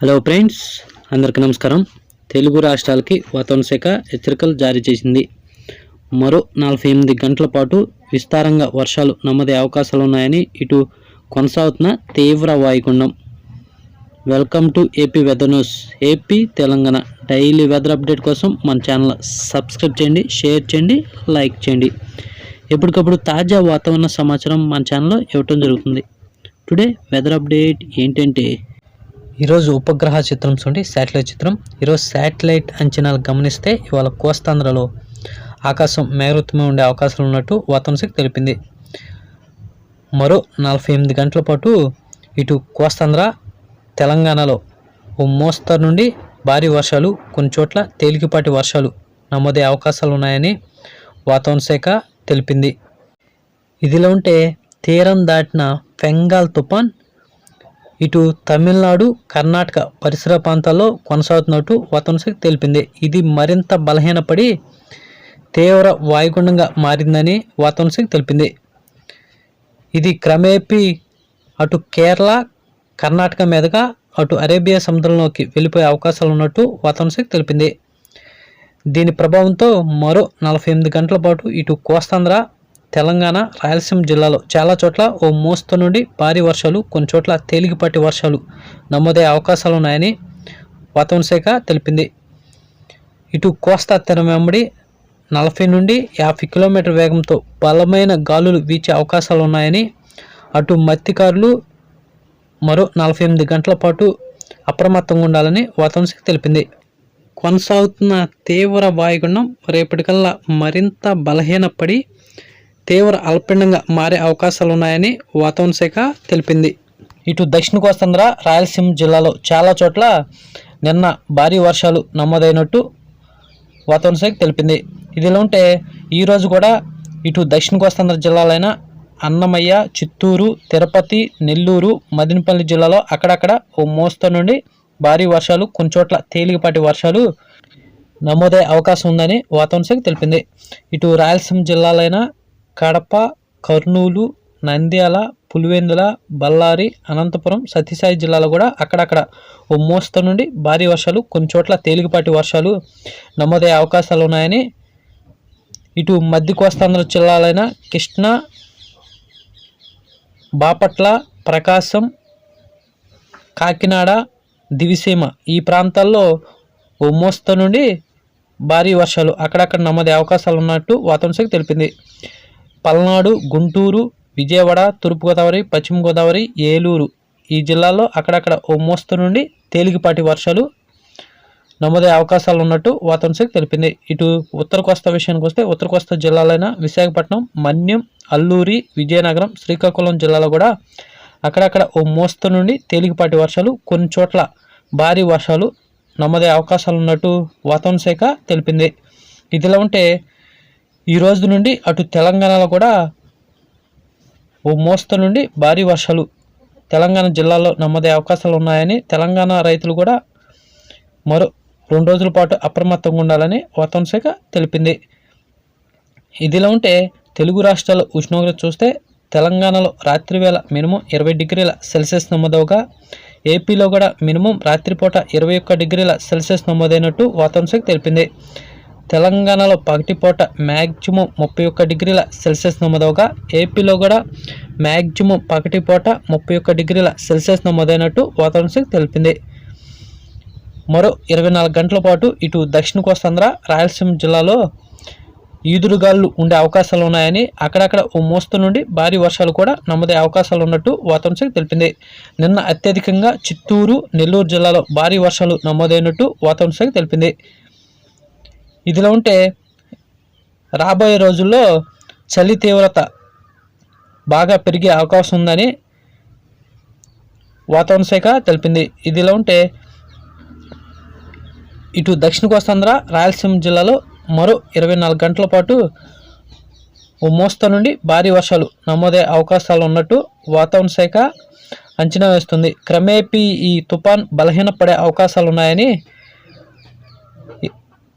Hello friends అందరికీ నమస్కారం. తెలుగు రాష్ట్రాలకి వాతావరణ శాఖ హెచ్చరికలు జారీ చేసింది. మరో నలభై ఎనిమిది గంటల పాటు విస్తారంగా వర్షాలు నమ్మదే అవకాశాలు ఉన్నాయని ఇటు కొనసాగుతున్న తీవ్ర వాయుగుండం. Welcome to AP weather news AP Telangana. Daily weather update కోసం మన ఛానల్ సబ్స్క్రైబ్ చేయండి షేర్ చేయండి లైక్ చేయండి. ఎప్పటికప్పుడు తాజా వాతావరణ సమాచారం మన ఛానల్లో ఇవ్వటం జరుగుతుంది. టుడే వెదర్ అప్డేట్ ఏంటంటే ఈరోజు ఉపగ్రహ చిత్రం చూడండి శాటిలైట్ చిత్రం. ఈరోజు శాటిలైట్ అంచనాలు గమనిస్తే ఇవాళ కోస్తాంధ్రలో ఆకాశం మేఘవృతమై ఉండే అవకాశాలు ఉన్నట్టు వాతావరణ తెలిపింది. మరో నలభై ఎనిమిది గంటల పాటు ఇటు కోస్తాంధ్ర తెలంగాణలో ఓ మోస్తరు నుండి భారీ వర్షాలు కొన్ని చోట్ల తేలికపాటి వర్షాలు నమోదే అవకాశాలు ఉన్నాయని వాతావరణ శాఖ తెలిపింది. ఇదిలో ఉంటే తీరం దాటిన బెంగాల్ తుఫాన్ ఇటు తమిళనాడు కర్ణాటక పరిసర ప్రాంతాల్లో కొనసాగుతున్నట్టు వాతావరణ తెలిపింది. ఇది మరింత బలహీనపడి తీవ్ర వాయుగుండంగా మారిందని వాతావరణ తెలిపింది. ఇది క్రమేపీ అటు కేరళ కర్ణాటక మీదుగా అటు అరేబియా సముద్రంలోకి వెళ్ళిపోయే అవకాశాలు ఉన్నట్టు వాతావరణ తెలిపింది. దీని ప్రభావంతో మరో నలభై ఎనిమిది గంటల పాటు ఇటు కోస్తాంధ్ర తెలంగాణ రాయలసీమ జిల్లాలో చాలా చోట్ల ఓ మోస్తు నుండి భారీ వర్షాలు కొన్ని చోట్ల తేలికపాటి వర్షాలు నమోదయ్యే అవకాశాలు ఉన్నాయని వాతావరణ శాఖ తెలిపింది. ఇటు కోస్తా తీరం వెంబడి నలభై నుండి యాభై కిలోమీటర్ వేగంతో బలమైన గాలులు వీచే అవకాశాలు ఉన్నాయని అటు మత్స్యకారులు మరో నలభై ఎనిమిది గంటల పాటు అప్రమత్తంగా ఉండాలని వాతావరణ శాఖ తెలిపింది. కొనసాగుతున్న తీవ్ర వాయుగుండం రేపటికల్లా మరింత బలహీనపడి తీవ్ర అల్పండంగా మారే అవకాశాలు ఉన్నాయని వాతావరణ శాఖ తెలిపింది. ఇటు దక్షిణ కోస్తాంధ్ర రాయలసీమ జిల్లాలో చాలా చోట్ల నిన్న భారీ వర్షాలు నమోదైనట్టు వాతావరణ శాఖ తెలిపింది. ఇదిలా ఉంటే ఈరోజు కూడా ఇటు దక్షిణ కోస్తాంధ్ర జిల్లాలైన అన్నమయ్య చిత్తూరు తిరుపతి నెల్లూరు మదినపల్లి జిల్లాలో అక్కడక్కడ ఓ మోస్తరు నుండి భారీ వర్షాలు కొన్ని చోట్ల తేలికపాటి వర్షాలు నమోదయ్యే అవకాశం ఉందని వాతావరణ శాఖ తెలిపింది. ఇటు రాయలసీమ జిల్లాలైన కడప కర్నూలు నంద్యాల పులివెందుల బళ్ళారి అనంతపురం సత్యసాయి జిల్లాలో కూడా అక్కడక్కడ ఓ మోస్తరు నుండి భారీ వర్షాలు కొన్ని చోట్ల తేలికపాటి వర్షాలు నమోదయ్యే అవకాశాలు ఉన్నాయని ఇటు మధ్య కోస్తాంధ్ర జిల్లాలైన కృష్ణా బాపట్ల ప్రకాశం కాకినాడ దివిసీమ ఈ ప్రాంతాల్లో ఓ మోస్తరు నుండి భారీ వర్షాలు అక్కడక్కడ నమోదే అవకాశాలు ఉన్నట్టు వాతావరణ శాఖ తెలిపింది. పల్నాడు గుంటూరు విజయవాడ తూర్పుగోదావరి పశ్చిమ గోదావరి ఏలూరు ఈ జిల్లాల్లో అక్కడక్కడ ఓ మోస్తరు నుండి తేలికపాటి వర్షాలు నమోదే అవకాశాలు ఉన్నట్టు వాతావరణ శాఖ తెలిపింది. ఇటు ఉత్తర కోస్తా విషయానికి వస్తే ఉత్తర కోస్తా జిల్లాలైన విశాఖపట్నం మన్యం అల్లూరి విజయనగరం శ్రీకాకుళం జిల్లాలో కూడా అక్కడక్కడ ఓ మోస్తరు నుండి తేలికపాటి వర్షాలు కొన్ని చోట్ల భారీ వర్షాలు నమోదే అవకాశాలు ఉన్నట్టు వాతావరణ శాఖ తెలిపింది. ఇదిలా ఉంటే ఈ రోజు నుండి అటు తెలంగాణలో కూడా ఓ మోస్తరు నుండి భారీ వర్షాలు తెలంగాణ జిల్లాలో నమ్మదే అవకాశాలు ఉన్నాయని తెలంగాణ రైతులు కూడా మరో రెండు రోజుల పాటు అప్రమత్తంగా ఉండాలని వాతావరణ శాఖ తెలిపింది. ఇదిలా ఉంటే తెలుగు రాష్ట్రాల ఉష్ణోగ్రత చూస్తే తెలంగాణలో రాత్రి వేళ మినిమం ఇరవై డిగ్రీల సెల్సియస్ నమోదవగా ఏపీలో కూడా మినిమం రాత్రిపూట ఇరవై ఒక్క డిగ్రీల సెల్సియస్ నమోదైనట్టు వాతావరణ శాఖ తెలిపింది. తెలంగాణలో పగటిపూట మ్యాక్సిమం ముప్పై ఒక్క డిగ్రీల సెల్సియస్ నమోదవగా ఏపీలో కూడా మ్యాక్సిమం పగటిపూట ముప్పై ఒక్క డిగ్రీల సెల్సియస్ నమోదైనట్టు వాతావరణ శాఖ తెలిపింది. మరో ఇరవై నాలుగు గంటల పాటు ఇటు దక్షిణ కోస్తాంధ్ర రాయలసీమ జిల్లాలో ఈదురుగాలు ఉండే అవకాశాలు ఉన్నాయని అక్కడక్కడ ఓ మోస్తరు నుండి భారీ వర్షాలు కూడా నమోదే అవకాశాలు ఉన్నట్టు వాతావరణ శాఖ తెలిపింది. నిన్న అత్యధికంగా చిత్తూరు నెల్లూరు జిల్లాలో భారీ వర్షాలు నమోదైనట్టు వాతావరణ శాఖ తెలిపింది. ఇదిలో ఉంటే రాబోయే రోజుల్లో చలి తీవ్రత బాగా పెరిగే అవకాశం ఉందని వాతావరణ శాఖ తెలిపింది. ఇదిలో ఉంటే ఇటు దక్షిణ కోస్తాంధ్ర రాయలసీమ జిల్లాలో మరో ఇరవై నాలుగు గంటల పాటు ఓ మోస్తా నుండి భారీ వర్షాలు నమోదే అవకాశాలు ఉన్నట్టు వాతావరణ శాఖ అంచనా వేస్తుంది. క్రమేపీ ఈ తుఫాన్ బలహీనపడే అవకాశాలు ఉన్నాయని